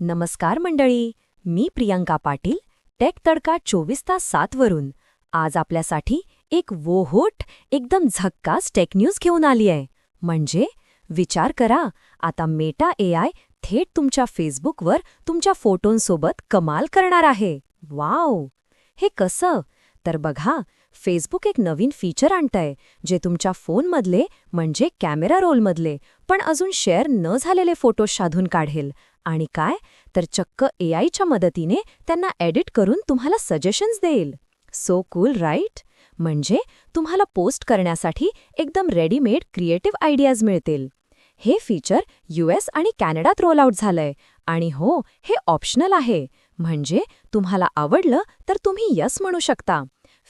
नमस्कार मंडळी मी प्रियंका पाटील टेक तडका चोवीस तास सातवरून आज आपल्यासाठी एक वोहोट एकदम झक्कास टेक न्यूज घेऊन आली आहे. म्हणजे विचार करा आता मेटा एआय थेट तुमच्या फेसबुकवर तुमच्या फोटोंसोबत कमाल करणार आहे. वाव! हे कसं? तर बघा फेसबुक एक नवीन फीचर आणतंय जे तुमच्या फोनमधले म्हणजे कॅमेरा रोलमधले पण अजून शेअर न झालेले फोटो शाधून काढेल. आणि काय? तर चक्क एआयच्या मदतीने त्यांना एडिट करून तुम्हाला सजेशन्स देईल. सो कूल राईट म्हणजे तुम्हाला पोस्ट करण्यासाठी एकदम रेडीमेड क्रिएटिव्ह आयडियाज मिळतील. हे फीचर यूएस आणि कॅनडात रोल आउट झालंय. आणि हो हे ऑप्शनल आहे. म्हणजे तुम्हाला आवडलं तर तुम्ही यस म्हणू शकता.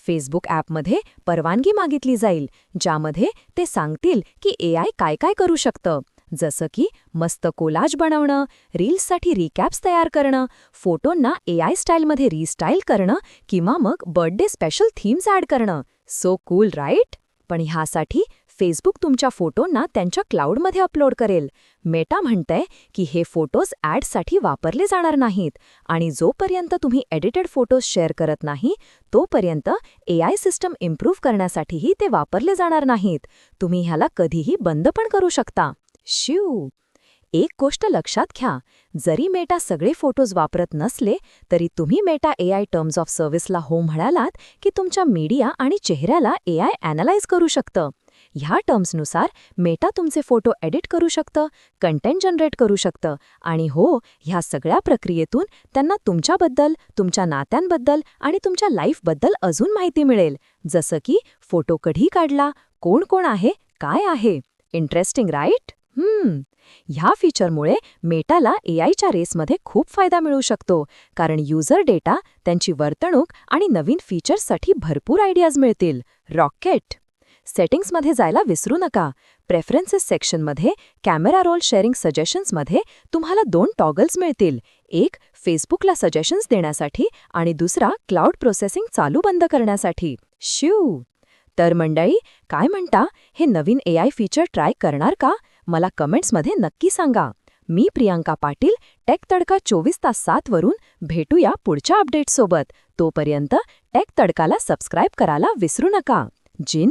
फेसबुक ॲपमध्ये परवानगी मागितली जाईल ज्यामध्ये ते सांगतील की एआय काय काय करू शकतं. जसं की मस्त कोलाज बनवणं रील्ससाठी रिकॅप्स तयार करणं फोटोंना एआय स्टाईलमध्ये रिस्टाईल करणं किंवा मग बर्थडे स्पेशल थीम्स ॲड करणं. सो कूल राईट पण ह्यासाठी फेसबुक तुमच्या फोटोंना त्यांच्या क्लाउडमध्ये अपलोड करेल. मेटा म्हणतंय की हे फोटोज ॲडसाठी वापरले जाणार नाहीत आणि जोपर्यंत तुम्ही एडिटेड फोटोज शेअर करत नाही तोपर्यंत एआय सिस्टम इम्प्रूव्ह करण्यासाठीही ते वापरले जाणार नाहीत. तुम्ही ह्याला कधीही बंद पण करू शकता. शिव. एक गोष्ट लक्षात घ्या जरी मेटा सगळे फोटोज वापरत नसले तरी तुम्ही मेटा एआय टर्म्स ऑफ सर्व्हिसला हो म्हणालात की तुमच्या मीडिया आणि चेहऱ्याला एआय ॲनालाइज करू शकतं. ह्या टर्म्सनुसार मेटा तुमचे फोटो एडिट करू शकतं कंटेंट जनरेट करू शकतं आणि हो ह्या सगळ्या प्रक्रियेतून त्यांना तुमच्याबद्दल तुमच्या नात्यांबद्दल आणि तुमच्या लाईफबद्दल अजून माहिती मिळेल. जसं की फोटो कधी काढला कोण कोण आहे काय आहे? इंटरेस्टिंग राईट हम्म ह्या फीचरमुळे मेटाला एआयच्या रेसमध्ये खूप फायदा मिळू शकतो कारण युजर डेटा त्यांची वर्तणूक आणि नवीन फीचर्ससाठी भरपूर आयडियाज मिळतील. रॉकेट सेटिंग्समध्ये जायला विसरू नका. प्रेफरन्सेस सेक्शनमध्ये कॅमेरा रोल शेअरिंग सजेशन्समध्ये तुम्हाला दोन टॉगल्स मिळतील. एक फेसबुकला सजेशन्स देण्यासाठी आणि दुसरा क्लाउड प्रोसेसिंग चालू बंद करण्यासाठी. शिव तर मंडळी काय म्हणता? हे नवीन एआय फीचर ट्राय करणार का? मला कमेंट्समध्ये नक्की सांगा. मी प्रियांका पाटील टेक तडका चोवीस तास सातवरून भेटूया पुढच्या अपडेटसोबत तोपर्यंत टेक तडकाला सबस्क्राईब करायला विसरू नका. जिन